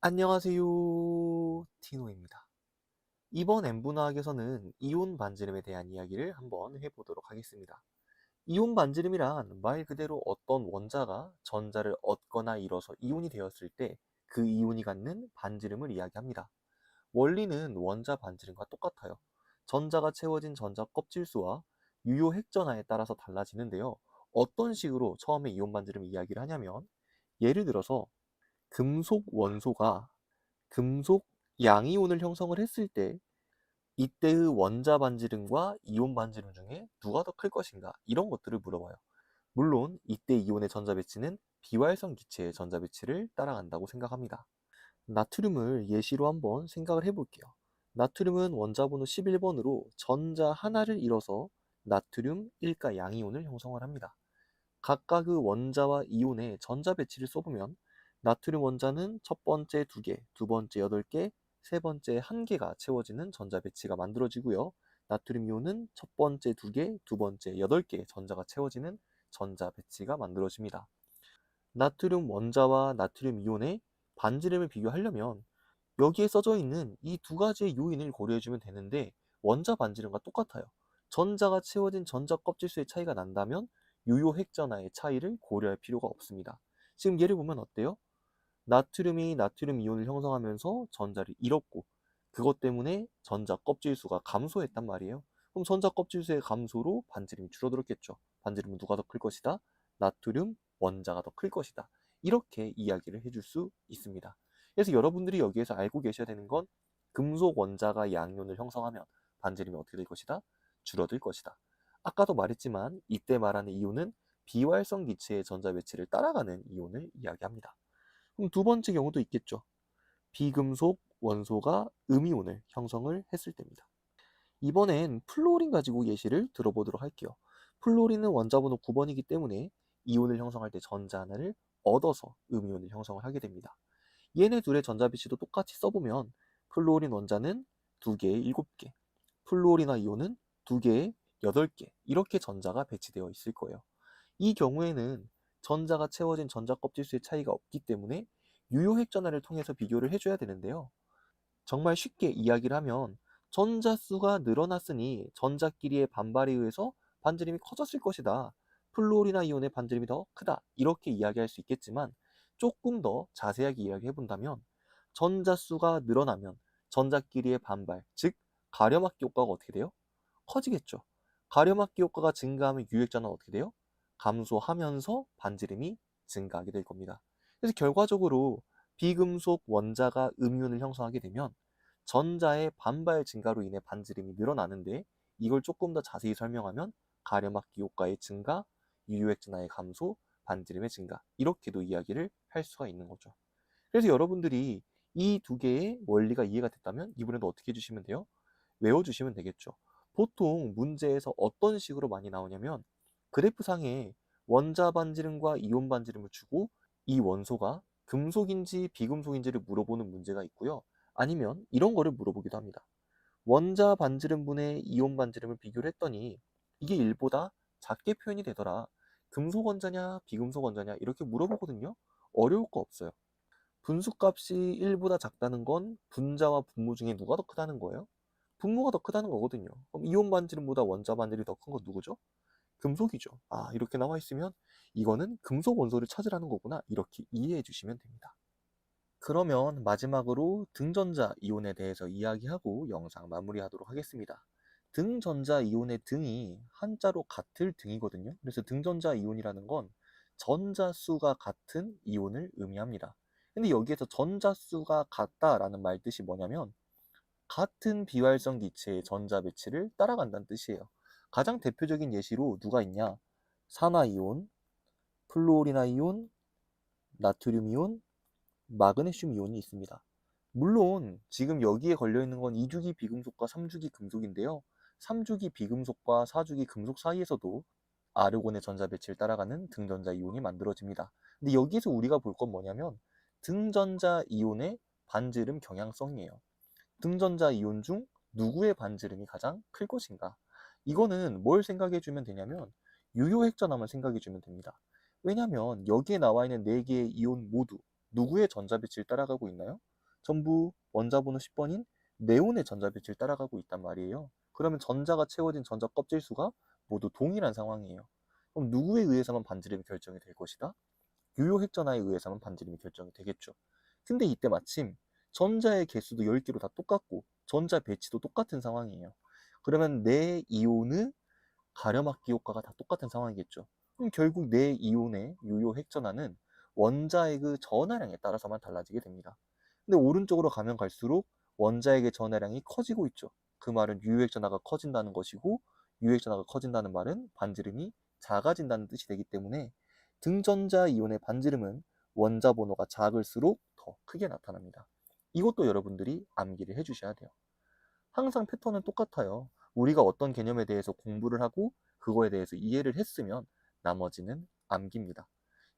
안녕하세요. 티노입니다. 이번 N분화학에서는 이온 반지름에 대한 이야기를 한번 해보도록 하겠습니다. 이온 반지름이란 말 그대로 어떤 원자가 전자를 얻거나 잃어서 이온이 되었을 때 그 이온이 갖는 반지름을 이야기합니다. 원리는 원자 반지름과 똑같아요. 전자가 채워진 전자 껍질수와 유효 핵전하에 따라서 달라지는데요. 어떤 식으로 처음에 이온 반지름 이야기를 하냐면 예를 들어서 금속 원소가 금속 양이온을 형성을 했을 때 이때의 원자 반지름과 이온 반지름 중에 누가 더 클 것인가 이런 것들을 물어봐요. 물론 이때 이온의 전자 배치는 비활성 기체의 전자 배치를 따라간다고 생각합니다. 나트륨을 예시로 한번 생각을 해볼게요. 나트륨은 원자 번호 11번으로 전자 하나를 잃어서 나트륨 1가 양이온을 형성을 합니다. 각각의 원자와 이온의 전자 배치를 써보면 나트륨 원자는 첫 번째 2개, 두 번째 8개, 세 번째 1개가 채워지는 전자 배치가 만들어지고요. 나트륨 이온은 첫 번째 2개, 두 번째 8개의 전자가 채워지는 전자 배치가 만들어집니다. 나트륨 원자와 나트륨 이온의 반지름을 비교하려면 여기에 써져 있는 이 두 가지의 요인을 고려해주면 되는데 원자 반지름과 똑같아요. 전자가 채워진 전자 껍질수의 차이가 난다면 유효 핵전하의 차이를 고려할 필요가 없습니다. 지금 예를 보면 어때요? 나트륨이 나트륨 이온을 형성하면서 전자를 잃었고 그것 때문에 전자 껍질 수가 감소했단 말이에요. 그럼 전자 껍질 수의 감소로 반지름이 줄어들었겠죠. 반지름은 누가 더 클 것이다? 나트륨 원자가 더 클 것이다. 이렇게 이야기를 해줄 수 있습니다. 그래서 여러분들이 여기에서 알고 계셔야 되는 건 금속 원자가 양이온을 형성하면 반지름이 어떻게 될 것이다? 줄어들 것이다. 아까도 말했지만 이때 말하는 이온은 비활성 기체의 전자 배치를 따라가는 이온을 이야기합니다. 그럼 두 번째 경우도 있겠죠. 비금속 원소가 음이온을 형성을 했을 때입니다. 이번엔 플로린 가지고 예시를 들어보도록 할게요. 플로린은 원자번호 9번이기 때문에 이온을 형성할 때 전자 하나를 얻어서 음이온을 형성을 하게 됩니다. 얘네 둘의 전자 배치도 똑같이 써보면 플로린 원자는 2개에 7개, 플로린과 이온은 2개에 8개 이렇게 전자가 배치되어 있을 거예요. 이 경우에는 전자가 채워진 전자 껍질수의 차이가 없기 때문에 유효 핵전하를 통해서 비교를 해줘야 되는데요. 정말 쉽게 이야기를 하면 전자수가 늘어났으니 전자끼리의 반발에 의해서 반지름이 커졌을 것이다. 플로리나 이온의 반지름이 더 크다. 이렇게 이야기할 수 있겠지만 조금 더 자세하게 이야기해 본다면 전자수가 늘어나면 전자끼리의 반발, 즉 가려막기 효과가 어떻게 돼요? 커지겠죠. 가려막기 효과가 증가하면 유액전은 어떻게 돼요? 감소하면서 반지름이 증가하게 될 겁니다. 그래서 결과적으로 비금속 원자가 음이온을 형성하게 되면 전자의 반발 증가로 인해 반지름이 늘어나는데 이걸 조금 더 자세히 설명하면 가려막기 효과의 증가, 유효액전하의 감소, 반지름의 증가 이렇게도 이야기를 할 수가 있는 거죠. 그래서 여러분들이 이 두 개의 원리가 이해가 됐다면 이번에도 어떻게 해주시면 돼요? 외워주시면 되겠죠. 보통 문제에서 어떤 식으로 많이 나오냐면 그래프상에 원자 반지름과 이온 반지름을 주고 이 원소가 금속인지 비금속인지를 물어보는 문제가 있고요. 아니면 이런 거를 물어보기도 합니다. 원자 반지름분의 이온 반지름을 비교를 했더니 이게 1보다 작게 표현이 되더라. 금속 원자냐 비금속 원자냐 이렇게 물어보거든요. 어려울 거 없어요. 분수값이 1보다 작다는 건 분자와 분모 중에 누가 더 크다는 거예요? 분모가 더 크다는 거거든요. 그럼 이온 반지름보다 원자 반지름이 더 큰 건 누구죠? 금속이죠. 아, 이렇게 나와 있으면 이거는 금속 원소를 찾으라는 거구나. 이렇게 이해해 주시면 됩니다. 그러면 마지막으로 등전자 이온에 대해서 이야기하고 영상 마무리하도록 하겠습니다. 등전자 이온의 등이 한자로 같을 등이거든요. 그래서 등전자 이온이라는 건 전자수가 같은 이온을 의미합니다. 근데 여기에서 전자수가 같다라는 말 뜻이 뭐냐면 같은 비활성 기체의 전자 배치를 따라간다는 뜻이에요. 가장 대표적인 예시로 누가 있냐? 산화이온, 플로리나이온, 나트륨이온, 마그네슘 이온이 있습니다. 물론 지금 여기에 걸려 있는 건 2주기 비금속과 3주기 금속인데요. 3주기 비금속과 4주기 금속 사이에서도 아르곤의 전자 배치를 따라가는 등전자 이온이 만들어집니다. 근데 여기에서 우리가 볼 건 뭐냐면 등전자 이온의 반지름 경향성이에요. 등전자 이온 중 누구의 반지름이 가장 클 것인가? 이거는 뭘 생각해 주면 되냐면 유효 핵전함을 생각해 주면 됩니다. 왜냐면 여기에 나와 있는 4개의 이온 모두 누구의 전자 배치를 따라가고 있나요? 전부 원자 번호 10번인 네온의 전자 배치를 따라가고 있단 말이에요. 그러면 전자가 채워진 전자 껍질 수가 모두 동일한 상황이에요. 그럼 누구에 의해서만 반지름이 결정이 될 것이다? 유효 핵전하에 의해서만 반지름이 결정이 되겠죠. 근데 이때 마침 전자의 개수도 10개로 다 똑같고 전자 배치도 똑같은 상황이에요. 그러면 내 이온의 가려막기 효과가 다 똑같은 상황이겠죠. 그럼 결국 내 이온의 유효 핵전하는 원자의 그 전하량에 따라서만 달라지게 됩니다. 근데 오른쪽으로 가면 갈수록 원자액의 전하량이 커지고 있죠. 그 말은 유효액 전하가 커진다는 것이고 유효액 전하가 커진다는 말은 반지름이 작아진다는 뜻이 되기 때문에 등전자 이온의 반지름은 원자 번호가 작을수록 더 크게 나타납니다. 이것도 여러분들이 암기를 해주셔야 돼요. 항상 패턴은 똑같아요. 우리가 어떤 개념에 대해서 공부를 하고 그거에 대해서 이해를 했으면 나머지는 암기입니다.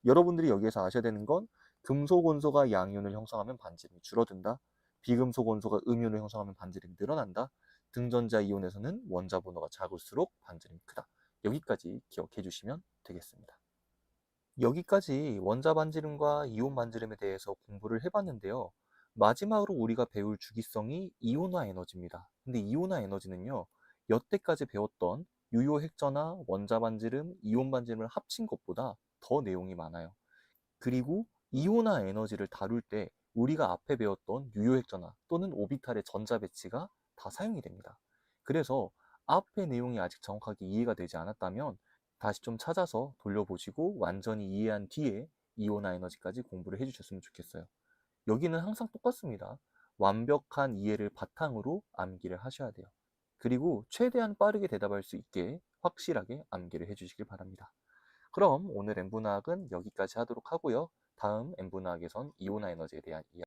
여러분들이 여기에서 아셔야 되는 건 금속 원소가 양이온을 형성하면 반지름이 줄어든다. 비금속 원소가 음이온을 형성하면 반지름이 늘어난다. 등전자 이온에서는 원자 번호가 작을수록 반지름이 크다. 여기까지 기억해 주시면 되겠습니다. 여기까지 원자 반지름과 이온 반지름에 대해서 공부를 해봤는데요. 마지막으로 우리가 배울 주기성이 이온화 에너지입니다. 근데 이온화 에너지는요, 여태까지 배웠던 유효 핵전화, 원자 반지름, 이온 반지름을 합친 것보다 더 내용이 많아요. 그리고 이온화 에너지를 다룰 때 우리가 앞에 배웠던 유효 핵전화 또는 오비탈의 전자 배치가 다 사용이 됩니다. 그래서 앞의 내용이 아직 정확하게 이해가 되지 않았다면 다시 좀 찾아서 돌려보시고 완전히 이해한 뒤에 이온화 에너지까지 공부를 해주셨으면 좋겠어요. 여기는 항상 똑같습니다. 완벽한 이해를 바탕으로 암기를 하셔야 돼요. 그리고 최대한 빠르게 대답할 수 있게 확실하게 암기를 해주시길 바랍니다. 그럼 오늘 엠분화학은 여기까지 하도록 하고요. 다음 엠분화학에선 이온화 에너지에 대한 이야기